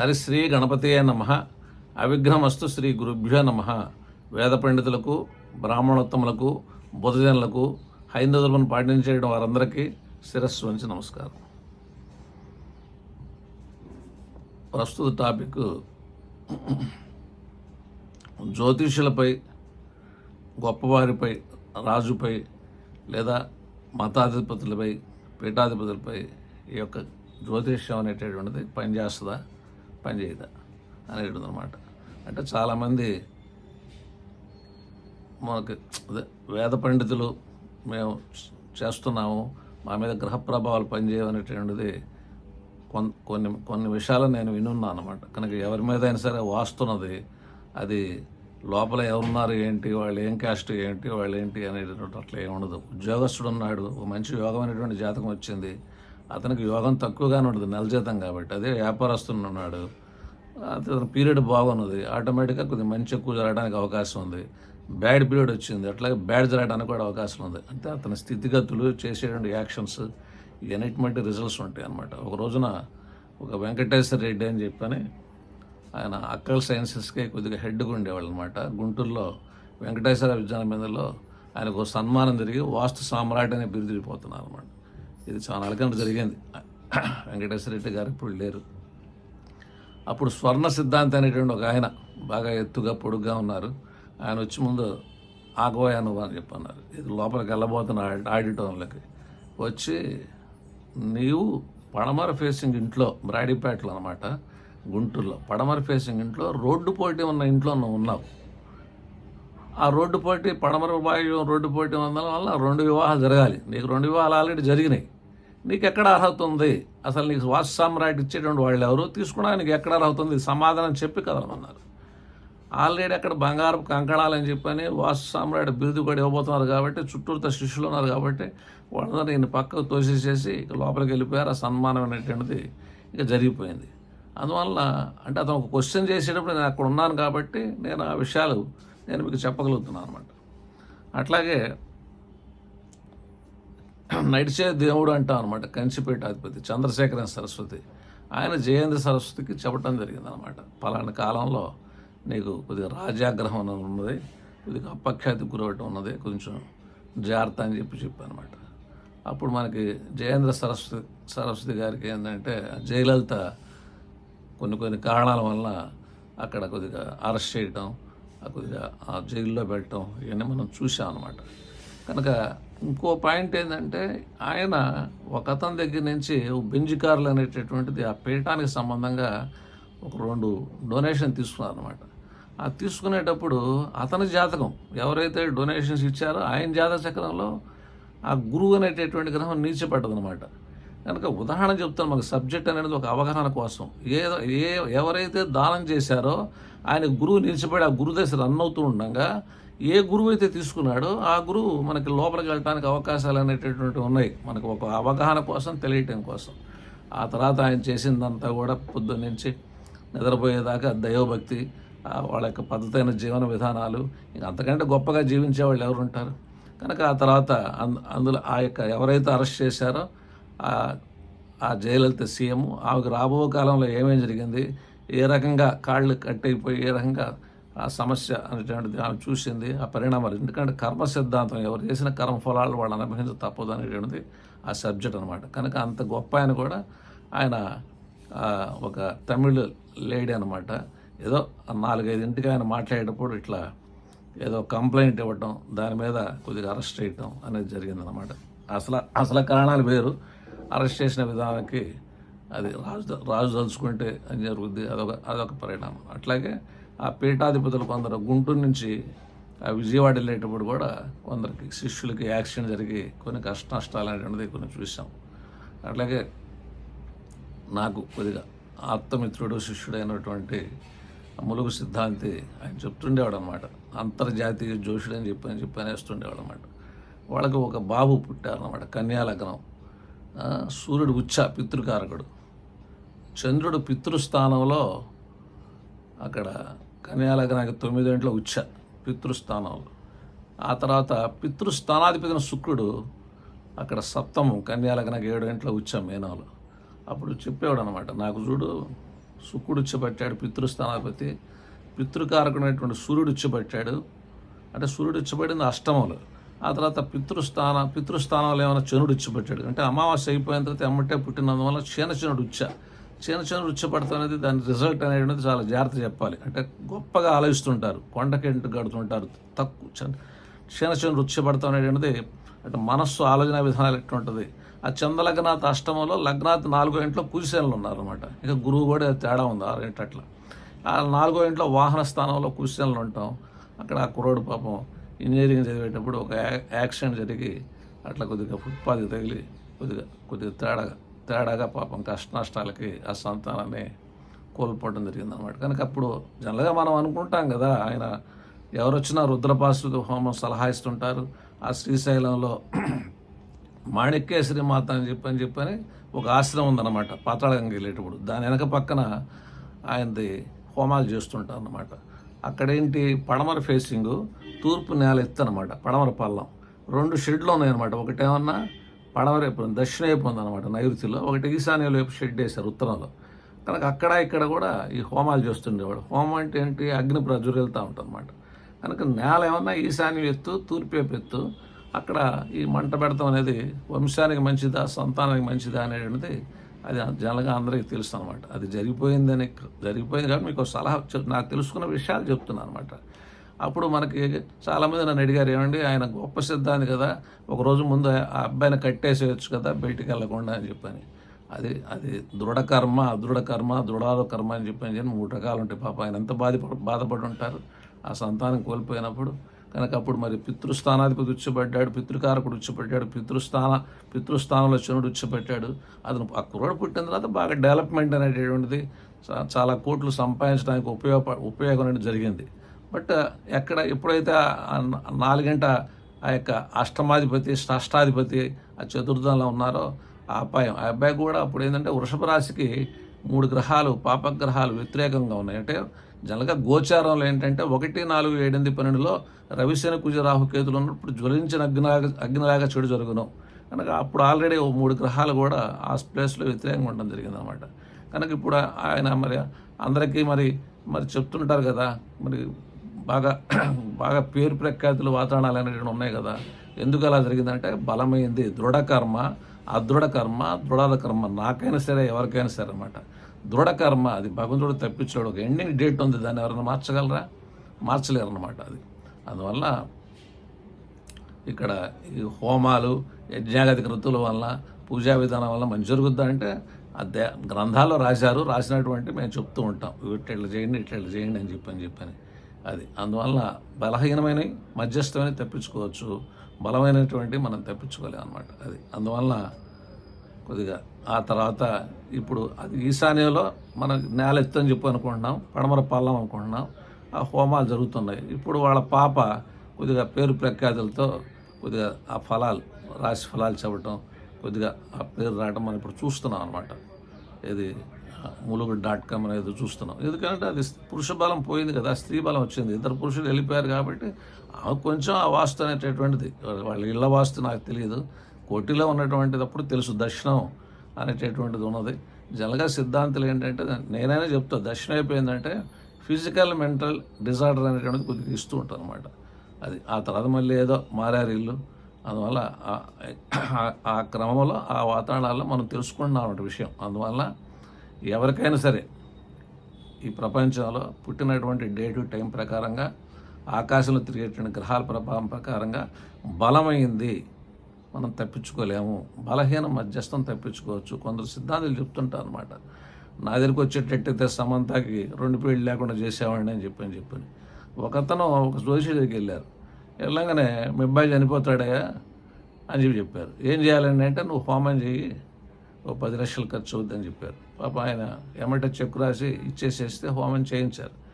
హరిశ్రీ గణపతియే నమ. అవిఘ్నమస్తు శ్రీ గురుభ్యో నమ. వేద పండితులకు బ్రాహ్మణోత్తములకు బుధజనులకు హైందవులను పాటించేయడం వారందరికీ శిరస్సు వంచి నమస్కారం. ప్రస్తుత టాపిక్ జ్యోతిషులపై గొప్పవారిపై రాజుపై లేదా మతాధిపతులపై పీఠాధిపతులపై ఈ యొక్క జ్యోతిష్యం అనేటటువంటిది పనిచేస్తుందా? పనిచేయదా అనేటువంటిది అనమాట అంటే చాలామంది మాకు అదే వేద పండితులు మేము చేస్తున్నాము మా మీద గ్రహ ప్రభావాలు పనిచేయమనేటువంటిది కొన్ని కొన్ని కొన్ని విషయాలు నేను వినున్నాను అనమాట కనుక ఎవరి మీద అయినా సరే వాస్తున్నది అది లోపల ఎవరున్నారు ఏంటి వాళ్ళు ఏం క్యాస్ట్ ఏంటి వాళ్ళు ఏంటి అనేటటువంటి అట్లా ఏమి ఉండదు. ఉద్యోగస్తుడు ఉన్నాడు ఒక మంచి యోగం అనేటువంటి జాతకం వచ్చింది అతనికి యోగం తక్కువగానే ఉంటుంది నెల జీతం కాబట్టి. అదే వ్యాపారస్తుడు ఉన్నాడు. అతని పీరియడ్ బాగున్నది. ఆటోమేటిక్గా కొద్దిగా మంచి ఎక్కువ జరగడానికి అవకాశం ఉంది. బ్యాడ్ పీరియడ్ వచ్చింది. అట్లాగే బ్యాడ్ జరగడానికి కూడా అవకాశం ఉంది. అంటే అతని స్థితిగతులు చేసేటువంటి యాక్షన్స్ ఇవన్నిటి రిజల్ట్స్ ఉంటాయి అనమాట ఒక రోజున ఒక వెంకటేశ్వర రెడ్డి అని చెప్పని ఆయన అక్కల్ సైన్సెస్కే కొద్దిగా హెడ్గా ఉండేవాళ్ళు అనమాట గుంటూరులో వెంకటేశ్వర విద్యానందంలో ఆయనకు ఒక సన్మానం జరిగి వాస్తు సామ్రాట్ అనే బిరుదిరిపోతున్నారు అనమాట ఇది చాలా అలకంట జరిగింది. వెంకటేశ్వర రెడ్డి గారు ఇప్పుడు లేరు. అప్పుడు స్వర్ణ సిద్ధాంతి అనేటువంటి ఒక ఆయన బాగా ఎత్తుగా పొడుగ్గా ఉన్నారు. ఆయన వచ్చి ముందు ఆగబోయా నువ్వు అని చెప్పన్నారు. ఇది లోపలికి వెళ్ళబోతున్న ఆడిటోంలోకి వచ్చి నీవు పడమర ఫేసింగ్ ఇంట్లో బ్రాడీపేటలో అనమాట గుంటూరులో. పడమర ఫేసింగ్ ఇంట్లో రోడ్డు పోటీ ఉన్న ఇంట్లో నువ్వు ఉన్నావు. ఆ రోడ్డు పోటీ పడమర బాయ్యం రోడ్డు పోటీ ఉండడం వల్ల రెండు వివాహాలు జరగాలి. నీకు రెండు వివాహాలు ఆల్రెడీ జరిగినాయి. నీకు ఎక్కడ అర్హత ఉంది? అసలు నీకు వాస్తు సామ్రాట్ ఇచ్చేటువంటి వాళ్ళు ఎవరు? తీసుకోవడానికి ఎక్కడ అర్హత ఉంది? సమాధానం చెప్పి కదలమన్నారు. ఆల్రెడీ అక్కడ బంగారపు కంకణాలని చెప్పని వాసు సామ్రాట్ బిరుదు కూడా ఇవ్వబోతున్నారు కాబట్టి చుట్టూరుత శిష్యులు ఉన్నారు కాబట్టి వాళ్ళందరూ నేను పక్కకు తోసేసేసి ఇక లోపలికి వెళ్ళిపోయారు. ఆ సన్మానం అనేటువంటిది ఇక జరిగిపోయింది. అందువల్ల అంటే అతను ఒక క్వశ్చన్ చేసేటప్పుడు నేను అక్కడ ఉన్నాను కాబట్టి నేను ఆ విషయాలు నేను మీకు చెప్పగలుగుతున్నాను అనమాట అట్లాగే నడిచే దేవుడు అంటాం అనమాట కంచిపేటాధిపతి చంద్రశేఖరన్ సరస్వతి. ఆయన జయేంద్ర సరస్వతికి చెప్పడం జరిగింది అనమాట పలానా కాలంలో నీకు కొద్దిగా రాజాగ్రహం ఉన్నది కొద్దిగా అపఖ్యాతి గురవటం ఉన్నది కొంచెం జాగ్రత్త అని చెప్పి చెప్పానమాట. అప్పుడు మనకి జయేంద్ర సరస్వతి సరస్వతి గారికి ఏంటంటే జయలలిత కొన్ని కొన్ని కారణాల వల్ల అక్కడ కొద్దిగా అరెస్ట్ చేయటం కొద్దిగా ఆ జైల్లో పెట్టడం ఇవన్నీ మనం చూసాం అనమాట కనుక ఇంకో పాయింట్ ఏంటంటే ఆయన ఒక అతని దగ్గర నుంచి బెంజికార్లు అనేటటువంటిది ఆ పీఠానికి సంబంధంగా ఒక రెండు డొనేషన్ తీసుకున్నారు అనమాట ఆ తీసుకునేటప్పుడు అతని జాతకం ఎవరైతే డొనేషన్స్ ఇచ్చారో ఆయన జాతక చక్రంలో ఆ గురువు అనేటటువంటి గ్రహం నీచపడ్డదనమాట కనుక ఉదాహరణ చెప్తాను మాకు సబ్జెక్ట్ అనేది ఒక అవగాహన కోసం. ఏ ఏ ఎవరైతే దానం చేశారో ఆయన గురువు నిలిచిపోయి ఆ గురుదశ రన్ అవుతూ ఉండగా ఏ గురువు అయితే తీసుకున్నాడో ఆ గురువు మనకి లోపలికి వెళ్ళడానికి అవకాశాలు అనేటటువంటి ఉన్నాయి. మనకు ఒక అవగాహన కోసం తెలియటం కోసం. ఆ తర్వాత ఆయన చేసిందంతా కూడా పొద్దున్న నుంచి నిద్రపోయేదాకా దైవభక్తి వాళ్ళ యొక్క పద్ధతైన జీవన విధానాలు. ఇంకా అంతకంటే గొప్పగా జీవించే వాళ్ళు ఎవరు ఉంటారు? కనుక ఆ తర్వాత అందులో ఆ యొక్క ఎవరైతే అరెస్ట్ చేశారో ఆ జయలలిత సీఎం ఆమెకు రాబో కాలంలో ఏమేం జరిగింది? ఏ రకంగా కాళ్ళు కట్టయిపోయి ఏ రకంగా ఆ సమస్య అనేటువంటిది ఆమె చూసింది ఆ పరిణామాలు ఎందుకంటే కర్మ సిద్ధాంతం ఎవరు చేసిన కర్మ ఫలాలు వాళ్ళు అనుభవించ తప్పదు అనేటువంటిది ఆ సబ్జెక్ట్ అనమాట కనుక అంత గొప్ప ఆయన కూడా ఆయన ఒక తమిళ్ లేడీ అనమాట ఏదో నాలుగైదింటికి ఆయన మాట్లాడేటప్పుడు ఇట్లా ఏదో కంప్లైంట్ ఇవ్వటం దాని మీద కొద్దిగా అరెస్ట్ చేయటం అనేది జరిగిందనమాట అసలు అసలు కారణాలు వేరు. అరెస్ట్ చేసిన విధానానికి అది రాజు రాజు తలుచుకుంటే అని జరుగుద్ది అదొక అదొక పరిణామం. అట్లాగే ఆ పీఠాధిపతులు కొందరు గుంటూరు నుంచి ఆ విజయవాడ వెళ్ళేటప్పుడు కూడా కొందరికి శిష్యులకి యాక్సిడెంట్ జరిగి కొన్ని కష్ట నష్టాలు అనేటువంటిది కొన్ని చూసాం. అట్లాగే నాకు కొద్దిగా ఆత్మమిత్రుడు శిష్యుడైనటువంటి ములుగు సిద్ధాంతి ఆయన చెప్తుండేవాడు అనమాట అంతర్జాతీయ జోషుడు అని చెప్పి అని చెప్పి అనేస్తుండేవాడు అనమాట వాళ్ళకి ఒక బాబు పుట్టారనమాట కన్యాలగ్నం. సూర్యుడు ఉచ్చ పితృకారకుడు. చంద్రుడు పితృస్థానంలో అక్కడ కన్యాలగ్నానికి తొమ్మిదింట్లో ఉచ్చ పితృస్థానంలో. ఆ తర్వాత పితృస్థానాధిపతిన శుక్రుడు అక్కడ సప్తమం కన్యాలగ్నానికి ఏడు గంటల ఉచ్చ మేనాలు. అప్పుడు చెప్పేవాడు అనమాట నాకు చూడు శుక్రుడు ఉచ్చబట్టాడు పితృస్థానాధిపతి పితృకారకుడైనటువంటి సూర్యుడు ఉచ్చబట్టాడు అంటే సూర్యుడు ఇచ్చబడింది అష్టమంలో. ఆ తర్వాత పితృస్థాన పితృస్థానంలో ఏమైనా చనుడు ఇచ్చిపెట్టాడు అంటే అమావాస్య అయిపోయిన తర్వాత ఎమ్మటే పుట్టినందువల్ల క్షీణచనుడు ఉచ్చ. చిన్న చిన్న అనేది దాని రిజల్ట్ అనేది చాలా జాగ్రత్త చెప్పాలి. అంటే గొప్పగా ఆలోచిస్తుంటారు. కొండకెంటు గడుతుంటారు. తక్కువ చిన్న చిన్న ఉచ్చపడతాం అనేది అంటే మనస్సు ఆలోచన విధానాలు ఎట్లుంటుంది ఆ చందలగ్నాథ్ అష్టమంలో లగ్నాథ్ నాలుగో ఇంట్లో కురిసేనలు ఉన్నారనమాట ఇక గురువు కూడా తేడా ఉంది ఆ ఇంటి అట్లా. ఆ నాలుగో ఇంట్లో వాహన స్థానంలో కురిసేనలు ఉంటాం. అక్కడ ఆ కుర్రోడు పాపం ఇంజనీరింగ్ చదివేటప్పుడు ఒక యాక్సిడెంట్ జరిగి అట్లా కొద్దిగా ఫుట్పాత్ తగిలి కొద్దిగా కొద్దిగా తేడాగా తేడాగా పాపం కష్ట నష్టాలకి ఆ సంతానాన్ని కోల్పోవడం జరిగింది అనమాట కనుక అప్పుడు జనరల్గా మనం అనుకుంటాం కదా ఆయన ఎవరు వచ్చినా రుద్రపాసు హోమం సలహా ఇస్తుంటారు ఆ శ్రీశైలంలో మాణిక్యేశ్వరి మాత అని చెప్పని చెప్పని ఒక ఆశ్రమం ఉందన్నమాట పాతాళగంగ వెళ్ళేటప్పుడు. దాని వెనక పక్కన ఆయనది హోమాలు చేస్తుంటారు అన్నమాట అక్కడేంటి పడమర ఫేసింగ్ తూర్పు నేల ఎత్తు అనమాట పడమర పల్లం. రెండు షెడ్లు ఉన్నాయన్నమాట. ఒకటేమన్నా పడమర దక్షిణ వైపు ఉందన్నమాట నైరుతిలో. ఒకటి ఈశాన్య వైపు షెడ్ వేశారు ఉత్తరంలో. కనుక అక్కడ ఇక్కడ కూడా ఈ హోమాలు చేస్తుండేవాడు. హోమం అంటే ఏంటి? అగ్ని ప్రజ్వరిల్తూ ఉంటుంది కనుక నేల ఏమన్నా ఈశాన్యం ఎత్తు తూర్పు వైపు ఎత్తు అక్కడ ఈ మంట పెడతాం అనేది వంశానికి మంచిదా సంతానానికి మంచిదా అనేది అది జనరల్గా అందరికీ తెలుసు అనమాట అది జరిగిపోయిందని జరిగిపోయింది కాబట్టి మీకు సలహా నాకు తెలుసుకున్న విషయాలు చెప్తున్నాను అనమాట అప్పుడు మనకి చాలామంది నన్ను అడిగారు ఏమండి ఆయన గొప్ప సిద్ధాంతి కదా ఒక రోజు ముందు ఆ అబ్బాయిని కట్టేసేయచ్చు కదా బయటికి వెళ్ళకుండా అని చెప్పని. అది అది దృఢకర్మ అదృఢకర్మ దృఢాలు కర్మ అని చెప్పని చెప్పి మూడు రకాలు ఉంటాయి పాప. ఆయన ఎంత బాధ బాధపడి ఉంటారు? ఆ సంతానం కోల్పోయినప్పుడు. కనుక అప్పుడు మరి పితృస్థానాధిపతి ఉచ్చబడ్డాడు పితృకారకుడు ఉచ్చబడ్డాడు పితృస్థాన పితృస్థానంలో చనుడు ఉచ్చబెట్టాడు అతను ఆ కుర్రాడు పుట్టిన తర్వాత బాగా డెవలప్మెంట్ అనేటటువంటిది చాలా కోట్లు సంపాదించడానికి ఉపయోగ ఉపయోగం అనేది జరిగింది. బట్ ఎక్కడ ఎప్పుడైతే నాలుగంట ఆ యొక్క అష్టమాధిపతి షష్టాధిపతి ఆ చతుర్థంలో ఉన్నారో ఆ అబ్బాయి ఆ అబ్బాయి కూడా అప్పుడు ఏంటంటే వృషభ రాశికి మూడు గ్రహాలు పాపగ్రహాలు వ్యతిరేకంగా ఉన్నాయి. అంటే జనరల్గా గోచారంలో ఏంటంటే ఒకటి నాలుగు ఏడెనిమిది పన్నెండులో రవిశని కుజ రాహుకేతులు ఉన్నప్పుడు జ్వలించిన అగ్నిలాగా అగ్నిలాగా చెడు జరుగును. కనుక అప్పుడు ఆల్రెడీ ఓ మూడు గ్రహాలు కూడా ఆ ప్లేస్లో వ్యతిరేకంగా ఉండడం జరిగింది అనమాట కనుక ఇప్పుడు ఆయన మరి అందరికీ మరి మరి చెప్తుంటారు కదా మరి బాగా బాగా పేరు ప్రఖ్యాతులు వాతావరణాలు అనేవి ఉన్నాయి కదా. ఎందుకు అలా జరిగిందంటే బలమైంది. దృఢకర్మ అదృఢ కర్మ కర్మ నాకైనా సరే ఎవరికైనా సరే అనమాట దృఢ కర్మ అది భగవంతుడు తప్పించాడు. ఒక ఎండింగ్ డేట్ ఉంది. దాన్ని ఎవరైనా మార్చగలరా? మార్చలేరు అనమాట అది. అందువల్ల ఇక్కడ ఈ హోమాలు యజ్ఞాగతి కృతుల వల్ల పూజా విధానం వల్ల మంచి జరుగుద్దా అంటే అదే గ్రంథాల్లో రాశారు. రాసినటువంటి మేము చెప్తూ ఉంటాం. ఇట్లా చేయండి ఇట్లా చేయండి అని చెప్పని చెప్పని. అది. అందువల్ల బలహీనమైనవి మధ్యస్థమైన తప్పించుకోవచ్చు. బలమైనటువంటి మనం తప్పించుకోలేం అనమాట అది. అందువల్ల కొద్దిగా ఆ తర్వాత ఇప్పుడు అది ఈశాన్యంలో మనం నేల ఎత్తు అని అనుకుంటున్నాం పడమర పల్లం అనుకుంటున్నాం ఆ హోమాలు జరుగుతున్నాయి. ఇప్పుడు వాళ్ళ పాప కొద్దిగా పేరు ప్రఖ్యాతులతో కొద్దిగా ఆ ఫలాలు రాశి ఫలాలు చెప్పటం కొద్దిగా ఆ పేరు రావడం మనం ఇప్పుడు చూస్తున్నాం అనమాట ఇది ములుగు డాట్ కామ్ అనేది చూస్తున్నాం. ఎందుకంటే అది పురుష బలం పోయింది కదా స్త్రీ బలం వచ్చింది. ఇద్దరు పురుషులు వెళ్ళిపోయారు కాబట్టి కొంచెం ఆ వాస్తు అనేటటువంటిది. వాళ్ళ ఇళ్ళ వాస్తు నాకు తెలియదు కోటిలో ఉన్నటువంటిది అప్పుడు తెలుసు దర్శనం అనేటటువంటిది ఉన్నది. జనగా సిద్ధాంతాలు ఏంటంటే నేనైనా చెప్తా దర్శనం అయిపోయిందంటే ఫిజికల్ మెంటల్ డిజార్డర్ అనేటువంటిది కొద్దిగా ఇస్తూ ఉంటాను అనమాట అది ఆ తర్వాత మళ్ళీ ఏదో మారారు ఇల్లు. అందువల్ల ఆ- ఆ క్రమంలో ఆ వాతావరణాల్లో మనం తెలుసుకుంటున్నాం అన్నమాట విషయం. అందువల్ల ఎవరికైనా సరే ఈ ప్రపంచంలో పుట్టినటువంటి డే టు టైం ప్రకారంగా ఆకాశంలో తిరిగేటువంటి గ్రహాల ప్రభావం ప్రకారంగా బలమైంది. మనం తప్పించుకోలేము. బలహీన మధ్యస్థం తప్పించుకోవచ్చు. కొందరు సిద్ధాంతాలు చెప్తుంటారు అనమాట నా దగ్గరికి వచ్చేటట్టయితే సమంతాకి రెండు పేళ్ళు లేకుండా చేసేవాడిని అని చెప్పని చెప్పని. ఒకతను ఒక జ్యోతిషి దగ్గరికి వెళ్ళారు. వెళ్ళగానే మీ అబ్బాయి చనిపోతాడయ్యా అని చెప్పి చెప్పారు. ఏం చేయాలండి అంటే నువ్వు హోమం చేయి ఓ పది లక్షలు ఖర్చు అవుద్దని చెప్పారు. పాప ఆయన ఎమ్మట చెక్ రాసి ఇచ్చేసేస్తే హోమం చేయించారు.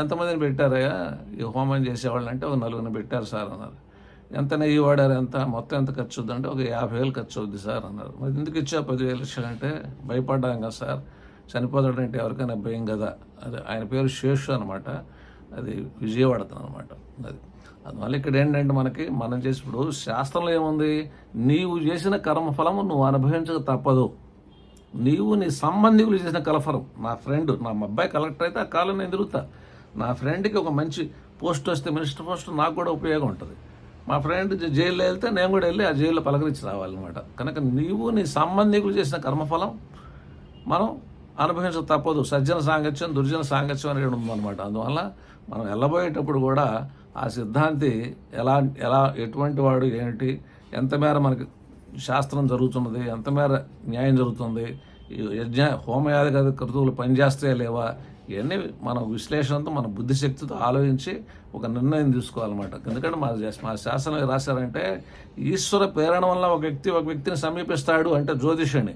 ఎంతమందిని పెట్టారయ్యా? ఈ హోమం చేసేవాళ్ళు అంటే ఒక నలుగురిని పెట్టారు సార్ అన్నారు. ఎంత నెయ్యి వాడారు ఎంత? మొత్తం ఎంత ఖర్చు అవుద్ది అంటే ఒక యాభై వేలు ఖర్చు అవుద్ది సార్ అన్నారు. మరి ఎందుకు ఇచ్చా పదివేలు లక్షలు అంటే భయపడ్డాం కదా సార్. చనిపోతాడంటే ఎవరికైనా భయం కదా. అది ఆయన పేరు శేషు అనమాట అది విజయవాడతను అనమాట అది అందువల్ల ఇక్కడ ఏంటంటే మనకి మనం చేసి ఇప్పుడు శాస్త్రంలో ఏముంది? నీవు చేసిన కర్మఫలము నువ్వు అనుభవించక తప్పదు. నీవు నీ సంబంధికులు చేసిన కలఫరం. నా ఫ్రెండ్ నా అబ్బాయి కలెక్టర్ అయితే ఆ కాలం నేను తిరుగుతా నా ఫ్రెండ్కి ఒక మంచి పోస్ట్ వస్తే మినిస్టర్ పోస్ట్ నాకు కూడా ఉపయోగం ఉంటుంది. మా ఫ్రెండ్ జైల్లో వెళ్తే నేను కూడా వెళ్ళి ఆ జైల్లో పలకరించి రావాలన్నమాట. కనుక నీవు నీ సంబంధికులు చేసిన కర్మఫలం మనం అనుభవించక తప్పదు. సజ్జన సాంగత్యం దుర్జన సాంగత్యం అనేది ఉందన్నమాట అందువల్ల మనం వెళ్ళబోయేటప్పుడు కూడా ఆ సిద్ధాంతి ఎలా ఎలా ఎటువంటి వాడు ఏంటి ఎంత మేర మనకి శాస్త్రం జరుగుతున్నది ఎంత మేర న్యాయం జరుగుతుంది. యజ్ఞ హోమయాది క్రతువులు పనిచేస్తాయా లేవా? ఇవన్నీ మనం విశ్లేషణతో మన బుద్ధిశక్తితో ఆలోచించి ఒక నిర్ణయం తీసుకోవాలన్నమాట. ఎందుకంటే మా మా శాసనం రాశారంటే ఈశ్వర ప్రేరణ వల్ల ఒక వ్యక్తి ఒక వ్యక్తిని సమీపిస్తాడు అంటే జ్యోతిషుని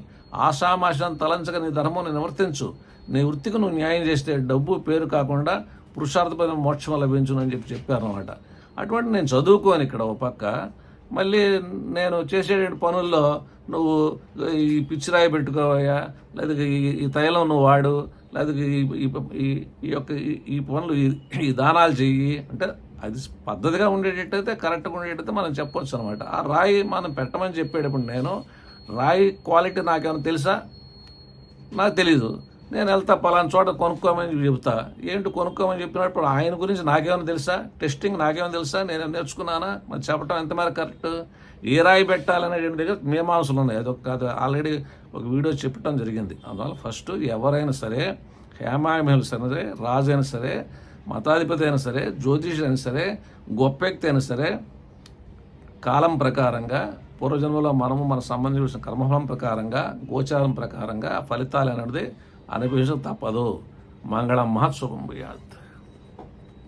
ఆషామాషాన్ని తలంచక నీ ధర్మం నివర్తించు నీ వృత్తికి నువ్వు న్యాయం చేస్తే డబ్బు పేరు కాకుండా పురుషార్థపైన మోక్షం లభించును అని చెప్పి చెప్పారనమాట అటువంటి నేను చదువుకోను ఇక్కడ ఒక పక్క. మళ్ళీ నేను చేసే పనుల్లో నువ్వు ఈ పిచ్చిరాయి పెట్టుకోవయ్యా లేదా ఈ- ఈ తైలం నువ్వు వాడు లేదా ఈ ఈ- యొక్క ఈ- పనులు ఈ- ఈ దానాలు చెయ్యి. అంటే అది పద్ధతిగా ఉండేటట్టయితే కరెక్ట్గా ఉండేటైతే మనం చెప్పొచ్చు అనమాట ఆ రాయి మనం పెట్టమని చెప్పేటప్పుడు నేను రాయి క్వాలిటీ నాకేమైనా తెలుసా? నాకు తెలీదు. నేను వెళ్తా పలానా చోట కొనుక్కోమని చెప్తా ఏంటి కొనుక్కోమని చెప్పినప్పుడు ఆయన గురించి నాకేమైనా తెలుసా? టెస్టింగ్ నాకేమైనా తెలుసా? నేను నేర్చుకున్నానా? మరి చెప్పడం ఎంత కరెక్ట్? ఏ రాయి పెట్టాలనేటువంటి దగ్గర మీమాంసలు ఉన్నాయి. అదొక అది ఆల్రెడీ ఒక వీడియో చెప్పడం జరిగింది. అందువల్ల ఫస్ట్ ఎవరైనా సరే హేమాయమహులు సరే రాజు అయినా సరే మతాధిపతి అయినా సరే జ్యోతిషుడు అయినా సరే గొప్ప వ్యక్తి అయినా సరే కాలం ప్రకారంగా పూర్వజన్మలో మనము మన సంబంధించిన కర్మఫలం ప్రకారంగా గోచారం ప్రకారంగా ఫలితాలు అనేది అనుభవించక తప్పదు. మంగళం మహత్శుభం భూయాత్